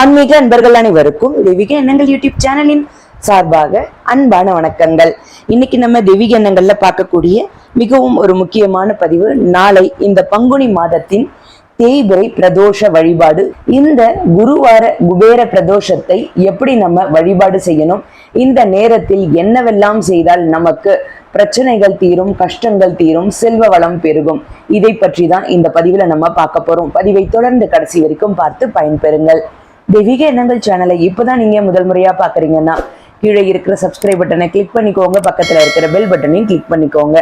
ஆன்மீக அன்பர்கள் அனைவருக்கும் தெய்வீக எண்ணங்கள் யூடியூப் சேனலின் சார்பாக அன்பான வணக்கங்கள். இன்னைக்கு நம்ம தெய்வீக எண்ணங்கள்ல பார்க்கக்கூடிய மிகவும் ஒரு முக்கியமான பதிவு. நாளை இந்த பங்குனி மாதத்தின் தேய்பிரை பிரதோஷ வழிபாடு. இந்த குருவார குபேர பிரதோஷத்தை எப்படி நம்ம வழிபாடு செய்யணும்? இந்த நேரத்தில் என்னவெல்லாம் செய்தால் நமக்கு பிரச்சனைகள் தீரும் கஷ்டங்கள் தீரும் செல்வ வளம் பெருகும்? இதை பற்றி தான் இந்த பதிவுல நம்ம பார்க்க போறோம். பதிவை தொடர்ந்து கடைசி வரைக்கும் பார்த்து பயன்பெறுங்கள். தெய்வீக எண்ணங்கள் சேனலை இப்போதான் நீங்க முதல் முறையா பாக்குறீங்கன்னா கீழே இருக்கிற சப்ஸ்கிரைப் பட்டனை கிளிக் பண்ணிக்கோங்க. பக்கத்துல இருக்கிற பெல் பட்டனையும் கிளிக் பண்ணிக்கோங்க.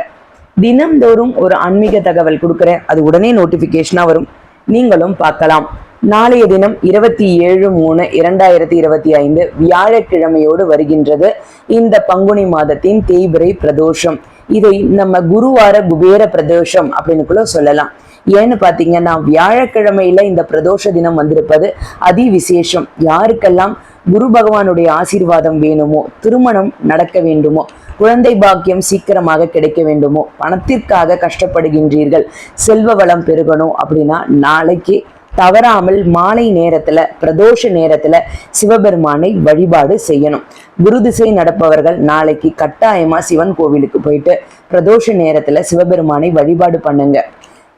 தினம்தோறும் ஒரு ஆன்மீக தகவல் கொடுக்குறேன். அது உடனே நோட்டிபிகேஷனா வரும். நீங்களும் பார்க்கலாம். நாளைய தினம் இருபத்தி ஏழு மூணு இரண்டாயிரத்தி இருபத்தி ஐந்து வியாழக்கிழமையோடு வருகின்றது இந்த பங்குனி மாதத்தின் தேய்பிரை பிரதோஷம். இதை நம்ம குருவார குபேர பிரதோஷம் அப்படின்னு கூட சொல்லலாம். ஏன்னு பார்த்தீங்கன்னா வியாழக்கிழமையில இந்த பிரதோஷ தினம் வந்திருப்பது அதி விசேஷம் யாருக்கெல்லாம் குரு பகவானுடைய ஆசீர்வாதம் வேணுமோ திருமணம் நடக்க வேண்டுமோ குழந்தை பாக்கியம் சீக்கிரமாக கிடைக்க வேண்டுமோ பணத்திற்காக கஷ்டப்படுகின்றீர்கள் செல்வ வளம் பெருகணும் அப்படின்னா நாளைக்கு தவறாமல் மாலை நேரத்துல பிரதோஷ நேரத்துல சிவபெருமானை வழிபாடு செய்யணும். குரு திசை நடப்பவர்கள் நாளைக்கு கட்டாயமா சிவன் கோவிலுக்கு போயிட்டு பிரதோஷ நேரத்துல சிவபெருமானை வழிபாடு பண்ணுங்க.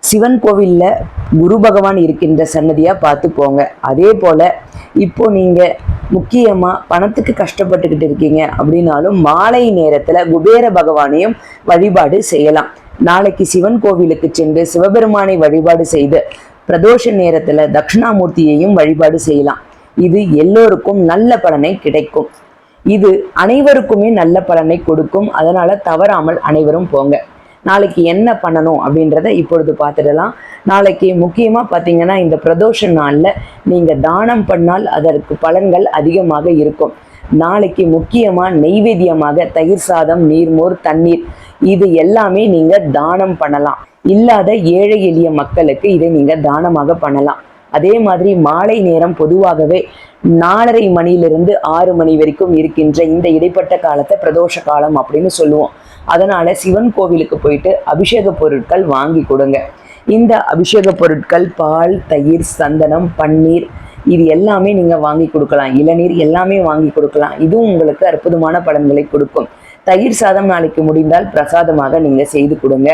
சிவன் கோவிலில் குரு பகவான் இருக்கின்ற சன்னதியாக பார்த்து போங்க. அதே போல் இப்போ நீங்கள் முக்கியமாக பணத்துக்கு கஷ்டப்பட்டுக்கிட்டு இருக்கீங்க அப்படின்னாலும் மாலை நேரத்தில் குபேர பகவானையும் வழிபாடு செய்யலாம். நாளைக்கு சிவன் கோவிலுக்கு சென்று சிவபெருமானை வழிபாடு செய்து பிரதோஷ நேரத்தில் தட்சிணாமூர்த்தியையும் வழிபாடு செய்யலாம். இது எல்லோருக்கும் நல்ல பலனை கிடைக்கும். இது அனைவருக்குமே நல்ல பலனை கொடுக்கும். அதனால தவறாமல் அனைவரும் போங்க. நாளைக்கு என்ன பண்ணணும் அப்படின்றத இப்பொழுது பார்த்துடலாம். நாளைக்கு முக்கியமாக பார்த்தீங்கன்னா இந்த பிரதோஷ நாளில் நீங்கள் தானம் பண்ணால் அதற்கு பலன்கள் அதிகமாக இருக்கும். நாளைக்கு முக்கியமாக நெய்வேத்தியமாக தயிர் சாதம் நீர்மோர் தண்ணீர் இது எல்லாமே நீங்கள் தானம் பண்ணலாம். இல்லாத ஏழை எளிய மக்களுக்கு இதை நீங்கள் தானமாக பண்ணலாம். அதே மாதிரி மாலை நேரம் பொதுவாகவே நாலரை மணியிலிருந்து ஆறு மணி வரைக்கும் இருக்கின்ற இந்த இடைப்பட்ட காலத்தை பிரதோஷ காலம் அப்படின்னு சொல்லுவோம். அதனால சிவன் கோவிலுக்கு போயிட்டு அபிஷேக பொருட்கள் வாங்கி கொடுங்க. இந்த அபிஷேக பொருட்கள் பால் தயிர் சந்தனம் பன்னீர் இது எல்லாமே நீங்க வாங்கி கொடுக்கலாம். இளநீர் எல்லாமே வாங்கி கொடுக்கலாம். இதுவும் உங்களுக்கு அற்புதமான பலன்களை கொடுக்கும். தயிர் சாதம் நாளைக்கு முடிந்தால் பிரசாதமாக நீங்க செய்து கொடுங்க.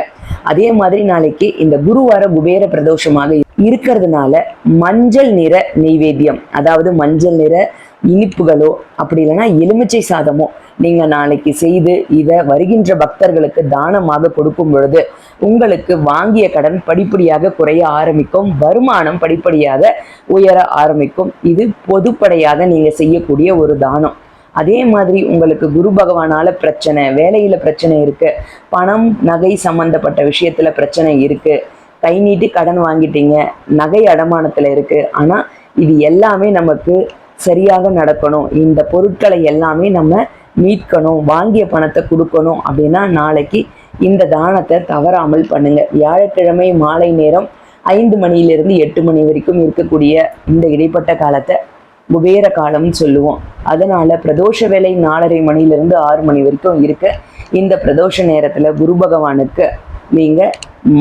அதே மாதிரி நாளைக்கு இந்த குருவார குபேர பிரதோஷமாக இருக்கிறதுனால மஞ்சள் நிற நெய்வேத்தியம் அதாவது மஞ்சள் நிற இனிப்புகளோ அப்படி இல்லைன்னா எலுமிச்சை சாதமோ நீங்க நாளைக்கு செய்து இதை வருகின்ற பக்தர்களுக்கு தானமாக கொடுக்கும் பொழுது உங்களுக்கு வாங்கிய கடன் படிப்படியாக குறைய ஆரம்பிக்கும் வருமானம் படிப்படியாக உயர ஆரம்பிக்கும். இது பொதுப்படையாக நீங்க செய்யக்கூடிய ஒரு தானம். அதே மாதிரி உங்களுக்கு குரு பகவானால பிரச்சனை வேலையில பிரச்சனை இருக்கு பணம் நகை சம்பந்தப்பட்ட விஷயத்துல பிரச்சனை இருக்கு கை நீட்டி கடன் வாங்கிட்டீங்க நகை அடமானத்துல இருக்கு. ஆனா இது எல்லாமே நமக்கு சரியாக நடக்கணும். இந்த பொருட்களை எல்லாமே நம்ம மீட்கணும் வாங்கிய பணத்தை கொடுக்கணும் அப்படின்னா நாளைக்கு இந்த தானத்தை தவறாமல் பண்ணுங்க. வியாழக்கிழமை மாலை நேரம் ஐந்து மணியிலிருந்து எட்டு மணி வரைக்கும் இருக்கக்கூடிய இந்த இடைப்பட்ட காலத்தை குபேர காலம்னு சொல்லுவோம். அதனால பிரதோஷ வேலை நாலரை மணியிலிருந்து ஆறு மணி வரைக்கும் இருக்க. இந்த பிரதோஷ நேரத்துல குரு பகவானுக்கு நீங்க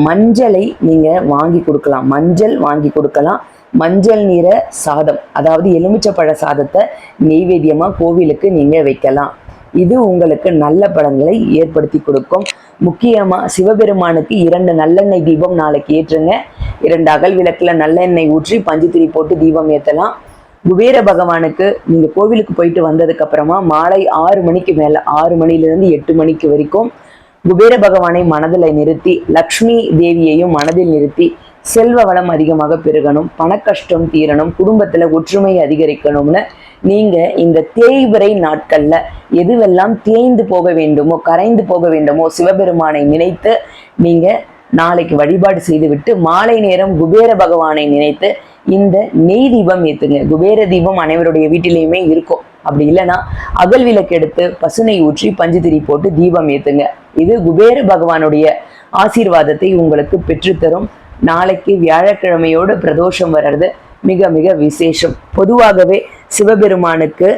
மஞ்சளை நீங்க வாங்கி கொடுக்கலாம். மஞ்சள் வாங்கி கொடுக்கலாம். மஞ்சள் நிற சாதம் அதாவது எலுமிச்சப்பழ சாதத்தை நெய்வேத்தியமா கோவிலுக்கு நீங்க வைக்கலாம். இது உங்களுக்கு நல்ல பலன்களை ஏற்படுத்தி கொடுக்கும். முக்கியமா சிவபெருமானுக்கு இரண்டு நல்லெண்ணெய் தீபம் நாளைக்கு ஏற்றுங்க. இரண்டு அகல் விளக்குல நல்லெண்ணெய் ஊற்றி பஞ்சுத்திரி போட்டு தீபம் ஏற்றலாம் குபேர பகவானுக்கு நீங்கள் கோவிலுக்கு போயிட்டு வந்ததுக்கு அப்புறமா மாலை ஆறு மணிக்கு மேல ஆறு மணிலேருந்து எட்டு மணிக்கு வரைக்கும் குபேர பகவானை மனதில் நிறுத்தி லக்ஷ்மி தேவியையும் மனதில் நிறுத்தி செல்வ வளம் அதிகமாக பெருகணும் பணக்கஷ்டம் தீரணும் குடும்பத்துல ஒற்றுமை அதிகரிக்கணும்னு நீங்க இந்த தேய்பிறை நாட்கள்ல எதுவெல்லாம் தேய்ந்து போக வேண்டுமோ கரைந்து போக வேண்டுமோ சிவபெருமானை நினைத்து நீங்க நாளைக்கு வழிபாடு செய்துவிட்டு மாலை நேரம் குபேர பகவானை நினைத்து இந்த நெய் தீபம் ஏத்துங்க. குபேர தீபம் அனைவருடைய வீட்டிலையுமே இருக்கும். அப்படி இல்லைன்னா அகல் விளக்கு எடுத்து பசுனை ஊற்றி பஞ்சுதிரி போட்டு தீபம் ஏத்துங்க. இது குபேர பகவானுடைய ஆசீர்வாதத்தை உங்களுக்கு பெற்றுத்தரும். நாளைக்கு வியாழக்கிழமையோடு பிரதோஷம் வர்றது மிக மிக விசேஷம். பொதுவாகவே சிவபெருமானுக்கு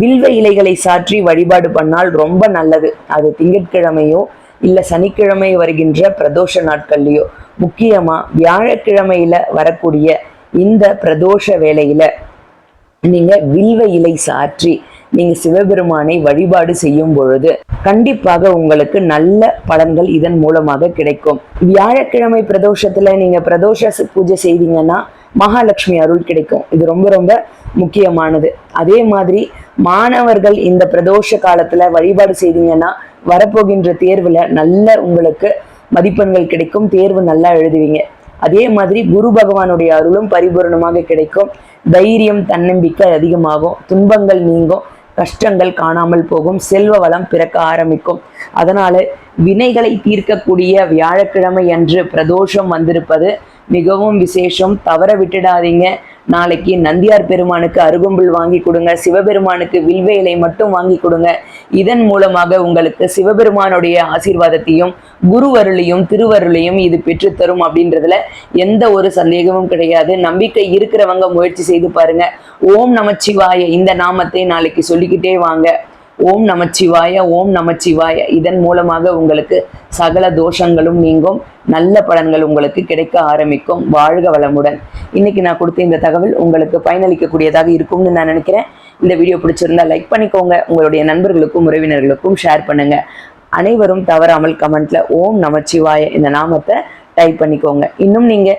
வில்வ இலைகளை சாற்றி வழிபாடு பண்ணால் ரொம்ப நல்லது. அது திங்கட்கிழமையோ இல்ல சனிக்கிழமை வருகின்ற பிரதோஷ நாட்கள்லையோ. முக்கியமா வியாழக்கிழமையில வரக்கூடிய இந்த பிரதோஷ வேலையில நீங்க வில்வ இலை சாற்றி நீங்க சிவபெருமானை வழிபாடு செய்யும் பொழுது கண்டிப்பாக உங்களுக்கு நல்ல பலன்கள் இதன் மூலமாக கிடைக்கும். வியாழக்கிழமை பிரதோஷத்துல நீங்க பிரதோஷ பூஜை செய்தீங்கன்னா மகாலட்சுமி அருள் கிடைக்கும். இது ரொம்ப ரொம்ப முக்கியமானது. அதே மாதிரி மாணவர்கள் இந்த பிரதோஷ காலத்துல வழிபாடு செய்தீங்கன்னா வரப்போகின்ற தேர்வுல நல்ல உங்களுக்கு மதிப்பெண்கள் கிடைக்கும். தேர்வு நல்லா எழுதுவீங்க. அதே மாதிரி குரு பகவானுடைய அருளும் பரிபூரணமாக கிடைக்கும். தைரியம் தன்னம்பிக்கை அதிகமாகும். துன்பங்கள் நீங்கும். கஷ்டங்கள் காணாமல் போகும். செல்வ வளம் பிறக்க ஆரம்பிக்கும். அதனால வினைகளை தீர்க்கக்கூடிய வியாழக்கிழமை அன்று பிரதோஷம் வந்திருப்பது மிகவும் விசேஷம். தவற விட்டுடாதீங்க. நாளைக்கு நந்தியார் பெருமானுக்கு அருகம்புல் வாங்கி கொடுங்க. சிவபெருமானுக்கு வில்வ இலை மட்டும் வாங்கி கொடுங்க. இதன் மூலமாக உங்களுக்கு சிவபெருமானுடைய ஆசீர்வாதத்தையும் குருவருளையும் திருவருளையும் இது பெற்றுத்தரும் அப்படின்றதுல எந்த ஒரு சந்தேகமும் கிடையாது. நம்பிக்கை இருக்கிறவங்க முயற்சி செய்து பாருங்க. ஓம் நமச்சிவாய. இந்த நாமத்தை நாளைக்கு சொல்லிக்கிட்டே வாங்க. ஓம் நமச்சிவாய ஓம் நமச்சிவாய. இதன் மூலமாக உங்களுக்கு சகல தோஷங்களும் நீங்கும். நல்ல பலன்கள் உங்களுக்கு கிடைக்க ஆரம்பிக்கும். வாழ்க வளமுடன். இன்னைக்கு நான் கொடுத்த இந்த தகவல் உங்களுக்கு பயனளிக்கக்கூடியதாக இருக்கும்னு நான் நினைக்கிறேன். இந்த வீடியோ பிடிச்சிருந்தா லைக் பண்ணிக்கோங்க. உங்களுடைய நண்பர்களுக்கும் உறவினர்களுக்கும் ஷேர் பண்ணுங்க. அனைவரும் தவறாமல் கமெண்ட்ல ஓம் நமச்சிவாய இந்த நாமத்தை டைப் பண்ணிக்கோங்க. இன்னும் நீங்கள்